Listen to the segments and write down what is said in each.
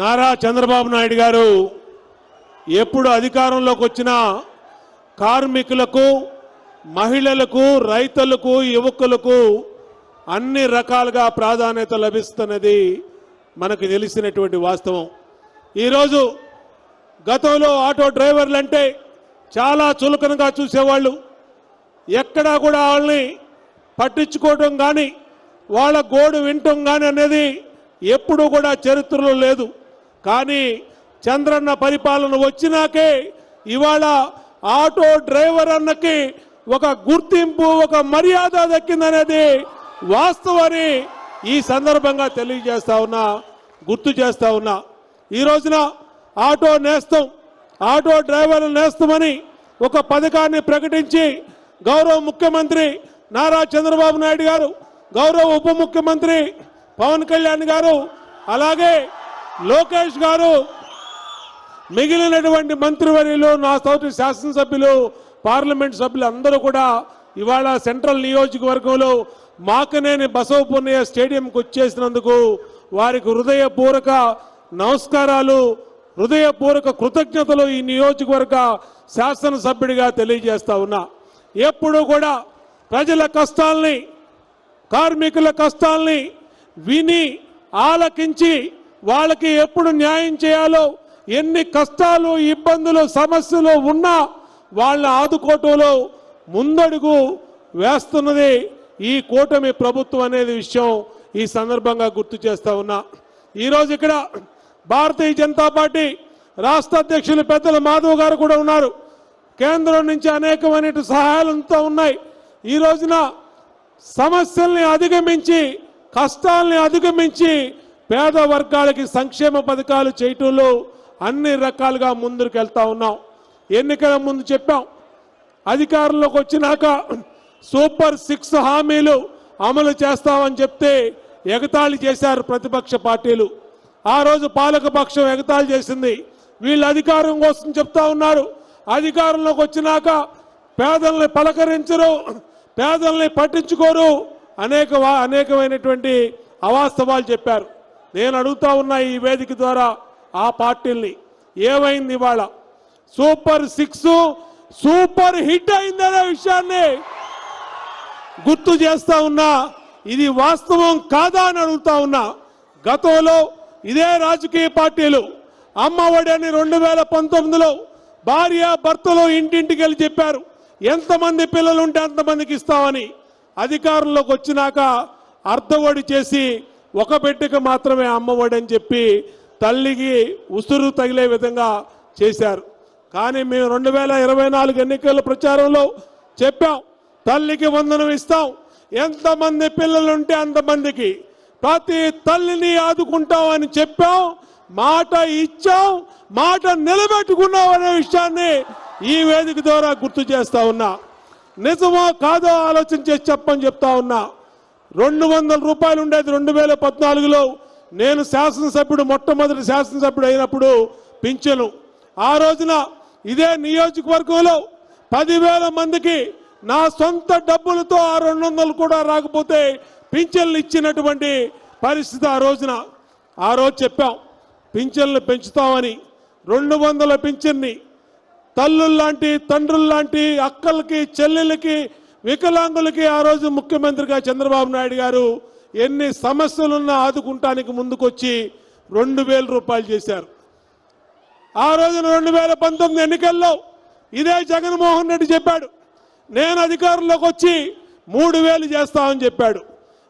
నారా చంద్రబాబు నాయుడు గారు ఎప్పుడు అధికారంలోకి వచ్చినా కార్మికులకు మహిళలకు రైతులకు యువకులకు అన్ని రకాలుగా ప్రాధాన్యత లభిస్తున్నది మనకు తెలిసినటువంటి వాస్తవం. ఈరోజు గతంలో ఆటో డ్రైవర్లు అంటే చాలా చులకనగా చూసేవాళ్ళు. ఎక్కడా కూడా వాళ్ళని పట్టించుకోవడం కానీ వాళ్ళ గోడు వినటం కానీ అనేది ఎప్పుడూ కూడా చరిత్రలో లేదు. కానీ చంద్రన్న పరిపాలన వచ్చినాకే ఇవాళ ఆటో డ్రైవర్ అన్నకి ఒక గుర్తింపు ఒక మర్యాద దక్కిందనేది వాస్తవని ఈ సందర్భంగా తెలియజేస్తా ఉన్నా గుర్తు చేస్తా ఉన్నా. ఈ రోజున ఆటో నేస్తం ఆటో డ్రైవర్లు నేస్తమని ఒక పథకాన్ని ప్రకటించి గౌరవ ముఖ్యమంత్రి నారా చంద్రబాబు నాయుడు గారు గౌరవ ఉప ముఖ్యమంత్రి పవన్ కళ్యాణ్ గారు అలాగే లోకేష్ గారు మిగిలినటువంటి మంత్రివర్యులు నా తోటి శాసనసభ్యులు పార్లమెంట్ సభ్యులు అందరూ కూడా ఇవాళ సెంట్రల్ నియోజకవర్గంలో మాకనేని బసవపున్నయ్య స్టేడియంకి వచ్చేసినందుకు వారికి హృదయపూర్వక నమస్కారాలు హృదయపూర్వక కృతజ్ఞతలు ఈ నియోజకవర్గ శాసనసభ్యుడిగా తెలియజేస్తా ఉన్నా. ఎప్పుడూ కూడా ప్రజల కష్టాల్ని కార్మికుల కష్టాల్ని విని ఆలకించి వాళ్ళకి ఎప్పుడు న్యాయం చేయాలో ఎన్ని కష్టాలు ఇబ్బందులు సమస్యలు ఉన్నా వాళ్ళని ఆదుకోవటంలో ముందడుగు వేస్తున్నది ఈ కూటమి ప్రభుత్వం అనేది విషయం ఈ సందర్భంగా గుర్తు చేస్తా ఉన్నా. ఈరోజు ఇక్కడ భారతీయ జనతా పార్టీ రాష్ట్ర అధ్యక్షులు పెద్దల మాధవ్ గారు కూడా ఉన్నారు. కేంద్రం నుంచి అనేకమైన సహాయాలు ఉన్నాయి. ఈ రోజున సమస్యల్ని అధిగమించి కష్టాల్ని అధిగమించి పేద వర్గాలకి సంక్షేమ పథకాలు చేయటంలో అన్ని రకాలుగా ముందుకు వెళ్తా ఉన్నాం. ఎన్నికల ముందు చెప్పాం. అధికారంలోకి వచ్చినాక సూపర్ సిక్స్ హామీలు అమలు చేస్తామని చెప్తే ఎగతాళి చేశారు ప్రతిపక్ష పార్టీలు. ఆ రోజు పాలకపక్షం ఎగతాళి చేసింది. వీళ్ళు అధికారం కోసం చెప్తా ఉన్నారు. అధికారంలోకి వచ్చినాక పేదల్ని పలకరించరు పేదల్ని పట్టించుకోరు అనేక అనేకమైనటువంటి అవాస్తవాలు చెప్పారు. నేను అడుగుతా ఉన్నా ఈ వేదిక ద్వారా ఆ పార్టీల్ని. ఏమైంది ఇవాళ? సూపర్ సిక్స్ సూపర్ హిట్ అయిందనే విషయాన్ని గుర్తు చేస్తా ఉన్నా. ఇది వాస్తవం కాదా అని అడుగుతా ఉన్నా. గతంలో ఇదే రాజకీయ పార్టీలు అమ్మఒడి అని రెండు వేల పంతొమ్మిదిలో భార్య భర్తలు ఇంటింటికి వెళ్ళి చెప్పారు. ఎంతమంది పిల్లలు ఉంటే అంతమందికి ఇస్తామని అధికారంలోకి వచ్చినాక అర్ధఒడి చేసి ఒక బిడ్డకు మాత్రమే అమ్మఒడి అని చెప్పి తల్లికి ఉసురు తగిలే విధంగా చేశారు. కానీ మేము రెండు వేల ఇరవై నాలుగు ఎన్నికల ప్రచారంలో చెప్పాం తల్లికి వందనం ఇస్తాం ఎంతమంది పిల్లలుంటే అంతమందికి ప్రతి తల్లిని ఆదుకుంటామని చెప్పాం మాట ఇచ్చాం మాట నిలబెట్టుకున్నాం అనే విషయాన్ని ఈ వేదిక ద్వారా గుర్తు చేస్తా ఉన్నా. నిజమో కాదో ఆలోచన చేసి చెప్పని చెప్తా ఉన్నా. రెండు వందల రూపాయలు ఉండేది రెండు వేల పద్నాలుగులో. నేను శాసనసభ్యుడు మొట్టమొదటి శాసనసభ్యుడు అయినప్పుడు పింఛను. ఆ రోజున ఇదే నియోజకవర్గంలో పదివేల మందికి నా సొంత డబ్బులతో ఆ రెండు వందలు కూడా రాకపోతే పింఛన్లు ఇచ్చినటువంటి పరిస్థితి ఆ రోజున. ఆ రోజు చెప్పాం పింఛన్లు పెంచుతామని. రెండు వందల పింఛన్ని తల్లుల్లాంటి తండ్రుల్లాంటి అక్కలకి చెల్లెలకి వికలాంగులకి ఆ రోజు ముఖ్యమంత్రిగా చంద్రబాబు నాయుడు గారు ఎన్ని సమస్యలున్నా ఆదుకుంటానికి ముందుకొచ్చి రెండు వేల రూపాయలు చేశారు. ఆ రోజున రెండు వేల పంతొమ్మిది ఎన్నికల్లో ఇదే జగన్మోహన్ రెడ్డి చెప్పాడు నేను అధికారంలోకి వచ్చి మూడు వేలు చేస్తామని చెప్పాడు.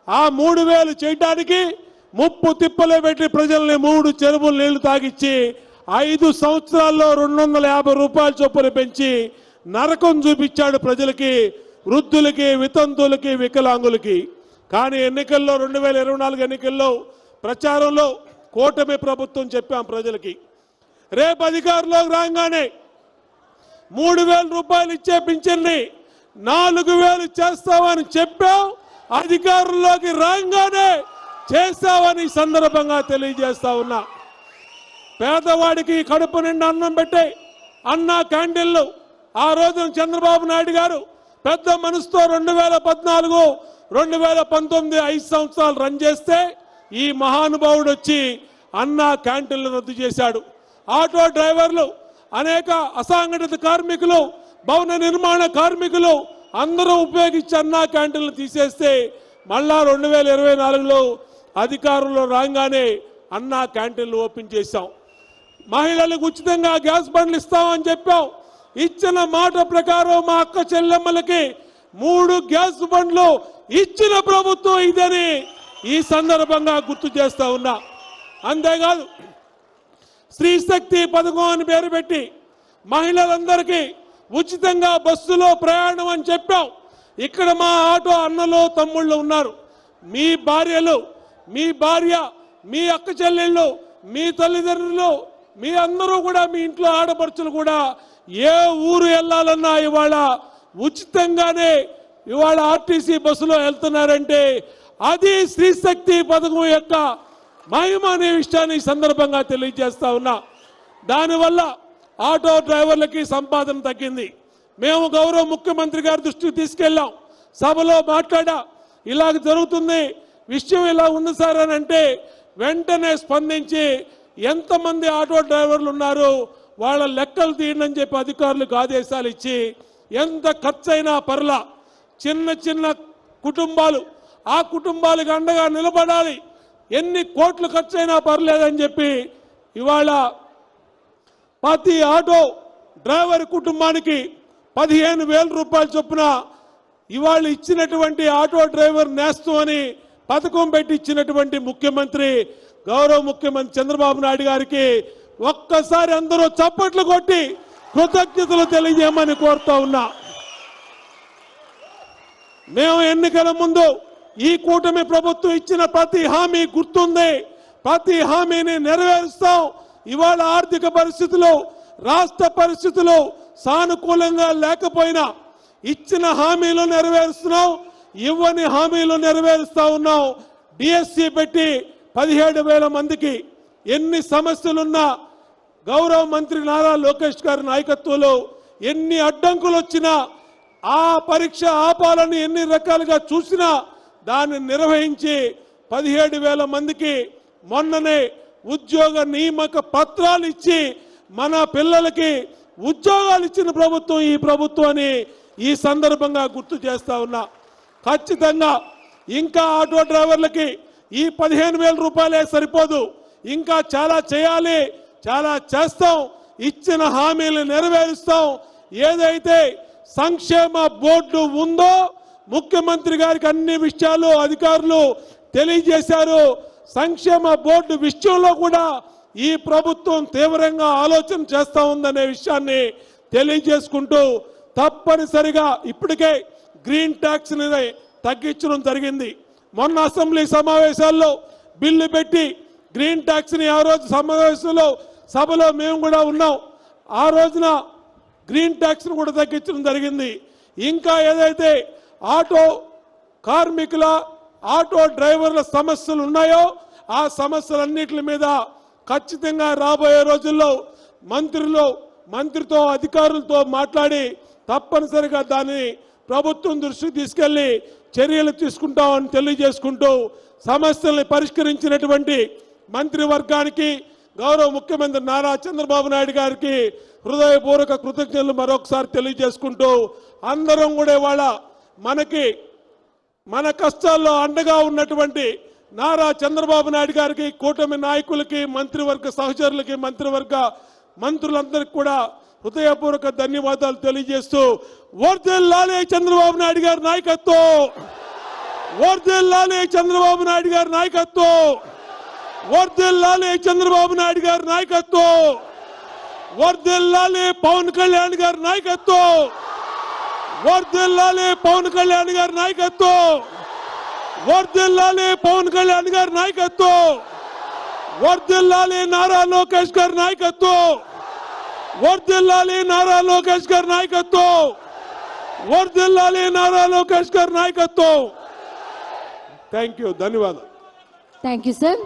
ఆ మూడు వేలు చేయటానికి ముప్పు తిప్పలే పెట్టి ప్రజల్ని మూడు చెరువులు నీళ్ళు తాగిచ్చి ఐదు సంవత్సరాల్లో రెండు వందల యాభై రూపాయల చొప్పున పెంచి నరకం చూపించాడు ప్రజలకి వృద్ధులకి వితంతులకి వికలాంగులకి. కానీ ఎన్నికల్లో రెండు వేల ఇరవై నాలుగు ఎన్నికల్లో ప్రచారంలో కూటమి ప్రభుత్వం చెప్పాం ప్రజలకి. రేపు అధికారంలోకి రాగానే మూడు వేల రూపాయలు ఇచ్చే పింఛన్ని నాలుగు వేలు చేస్తామని చెప్పాం. అధికారంలోకి రాగానే చేస్తామని సందర్భంగా తెలియజేస్తా ఉన్నా. పేదవాడికి కడుపు నిండా అన్నం పెట్టే అన్న క్యాంటీన్లు ఆ రోజున చంద్రబాబు నాయుడు గారు పెద్ద మనసుతో రెండు వేల పద్నాలుగు రెండు వేల పంతొమ్మిది ఐదు సంవత్సరాలు రన్ చేస్తే ఈ మహానుభావుడు వచ్చి అన్న క్యాంటీన్లు రద్దు చేశాడు. ఆటో డ్రైవర్లు అనేక అసంఘటిత కార్మికులు భవన నిర్మాణ కార్మికులు అందరూ ఉపయోగించి అన్నా క్యాంటీన్లు తీసేస్తే మళ్ళా రెండు వేల ఇరవై నాలుగులో అధికారంలో రాగానే అన్నా క్యాంటీన్లు ఓపెన్ చేశాం. మహిళలకు ఉచితంగా గ్యాస్ బండ్లు ఇస్తామని చెప్పాం ఇచ్చిన మాట ప్రకారం మా అక్క చెల్లెమ్మలకి మూడు గ్యాస్ బండ్లు ఇచ్చిన ప్రభుత్వం ఇదని ఈ సందర్భంగా గుర్తు చేస్తా ఉన్నా. అంతేకాదు స్త్రీ శక్తి పథకం అని పేరు పెట్టి మహిళలందరికీ ఉచితంగా బస్సులో ప్రయాణం అని చెప్పాం ఇక్కడ మా ఆటో అన్నలు తమ్ముళ్ళు ఉన్నారు. మీ భార్యలు మీ భార్య మీ అక్క చెల్లెళ్ళు మీ తల్లిదండ్రులు మీ అందరూ కూడా మీ ఇంట్లో ఆడపడుచులు కూడా ఏ ఊరు వెళ్ళాలన్నా ఇవాళ ఉచితంగానే ఇవాళ ఆర్టీసీ బస్సులో వెళ్తున్నారంటే అది స్త్రీశక్తి పథకం యొక్క మహిమ అనే విషయాన్ని సందర్భంగా తెలియజేస్తా ఉన్నా. దానివల్ల ఆటో డ్రైవర్లకి సంపాదన తగ్గింది. మేము గౌరవ ముఖ్యమంత్రి గారి దృష్టికి తీసుకెళ్ళాం. సభలో మాట్లాడా ఇలాగ జరుగుతుంది విషయం ఇలా ఉంది సార్ అని అంటే వెంటనే స్పందించి ఎంతమంది ఆటో డ్రైవర్లు ఉన్నారు? వాళ్ళ లెక్కలు తీయండి అని చెప్పి అధికారులకు ఆదేశాలు ఇచ్చి ఎంత ఖర్చైనా పర్లా చిన్న చిన్న కుటుంబాలు ఆ కుటుంబాలకు అండగా నిలబడాలి. ఎన్ని కోట్లు ఖర్చైనా పర్లేదని చెప్పి ఇవాళ ప్రతి ఆటో డ్రైవర్ కుటుంబానికి పదిహేను వేల రూపాయల చొప్పున ఇవాళ ఇచ్చినటువంటి ఆటో డ్రైవర్ నేస్తం అని పథకం పెట్టి ఇచ్చినటువంటి ముఖ్యమంత్రి గౌరవ ముఖ్యమంత్రి చంద్రబాబు నాయుడు గారికి ఒక్కసారి అందరూ చప్పట్లు కొట్టి కృతజ్ఞతలు తెలియజేయమని కోరుతా ఉన్నా. మేము ఎన్నికల ముందు ఈ కూటమి ప్రభుత్వం ఇచ్చిన ప్రతి హామీ గుర్తుంది. ప్రతి హామీని నెరవేరుస్తాం. ఇవాళ ఆర్థిక పరిస్థితులు రాష్ట్ర పరిస్థితులు సానుకూలంగా లేకపోయినా ఇచ్చిన హామీలు నెరవేరుస్తున్నాం. ఇవ్వని హామీలు నెరవేరుస్తా ఉన్నాం. డిఎస్సి పెట్టి పదిహేడు వేల మందికి ఎన్ని సమస్యలున్నా గౌరవ మంత్రి నారా లోకేష్ గారి నాయకత్వంలో ఎన్ని అడ్డంకులు వచ్చినా ఆ పరీక్ష ఆపాలని ఎన్ని రకాలుగా చూసినా దాన్ని నిర్వహించి పదిహేడు వేల మందికి మొన్ననే ఉద్యోగ నియామక పత్రాలు ఇచ్చి మన పిల్లలకి ఉద్యోగాలు ఇచ్చిన ప్రభుత్వం ఈ ప్రభుత్వం ఈ సందర్భంగా గుర్తు చేస్తా ఉన్నా. ఖచ్చితంగా ఇంకా ఆటో డ్రైవర్లకి ఈ పదిహేను వేల రూపాయలే సరిపోదు. ఇంకా చాలా చేయాలి చాలా చేస్తాం ఇచ్చిన హామీలు నెరవేరుస్తాం. ఏదైతే సంక్షేమ బోర్డు ఉందో ముఖ్యమంత్రి గారికి అన్ని విషయాలు అధికారులు తెలియజేశారు. సంక్షేమ బోర్డు విషయంలో కూడా ఈ ప్రభుత్వం తీవ్రంగా ఆలోచన చేస్తూ ఉందనే విషయాన్ని తెలియజేసుకుంటూ తప్పనిసరిగా ఇప్పటికే గ్రీన్ ట్యాక్స్ని తగ్గించడం జరిగింది. మొన్న అసెంబ్లీ సమావేశాల్లో బిల్లు పెట్టి గ్రీన్ ట్యాక్స్ని ఆ రోజు సమావేశంలో సభలో మేము కూడా ఉన్నాం. ఆ రోజున గ్రీన్ ట్యాక్స్ను కూడా తగ్గించడం జరిగింది. ఇంకా ఏదైతే ఆటో కార్మికుల ఆటో డ్రైవర్ల సమస్యలు ఉన్నాయో ఆ సమస్యలన్నిటి మీద ఖచ్చితంగా రాబోయే రోజుల్లో మంత్రులు మంత్రితో అధికారులతో మాట్లాడి తప్పనిసరిగా దాన్ని ప్రభుత్వం దృష్టికి తీసుకెళ్ళి చర్యలు తీసుకుంటామని తెలియజేసుకుంటూ సమస్యల్ని పరిష్కరించినటువంటి మంత్రివర్గానికి గౌరవ ముఖ్యమంత్రి నారా చంద్రబాబు నాయుడు గారికి హృదయపూర్వక కృతజ్ఞతలు మరొకసారి తెలియజేసుకుంటూ అందరం కూడా ఇవాళ మనకి మన కష్టాల్లో అండగా ఉన్నటువంటి నారా చంద్రబాబు నాయుడు గారికి కూటమి నాయకులకి మంత్రివర్గ సహచరులకి మంత్రివర్గ మంత్రులందరికీ కూడా హృదయపూర్వక ధన్యవాదాలు తెలియజేస్తూ వర్దిల్లాలే చంద్రబాబు నాయుడు గారి నాయకత్వం. వర్దిల్లాలే చంద్రబాబు నాయుడు గారి నాయకత్వం. వర్దిల్లాలే చంద్రబాబు నాయుడు గారి నాయకత్వం. వర్దిల్లాలే పవన్ కళ్యాణ్ గారి నాయకత్వం. వర్దిల్లాలే పవన్ కళ్యాణ్ గారి నాయకత్వం. వర్దిల్లాలే పవన్ కళ్యాణ్ గారి నాయకత్వం. వర్దిల్లాలే నారా లోకేష్ గారి నాయకత్వం. వర్దిల్లాలి నారా లోకేష్ గారి నాయకత్వం. వర్దిల్లాలి నారా లోకేష్ గారి నాయకత్వం. థ్యాంక్ యూ ధన్యవాదాలు. Thank you sir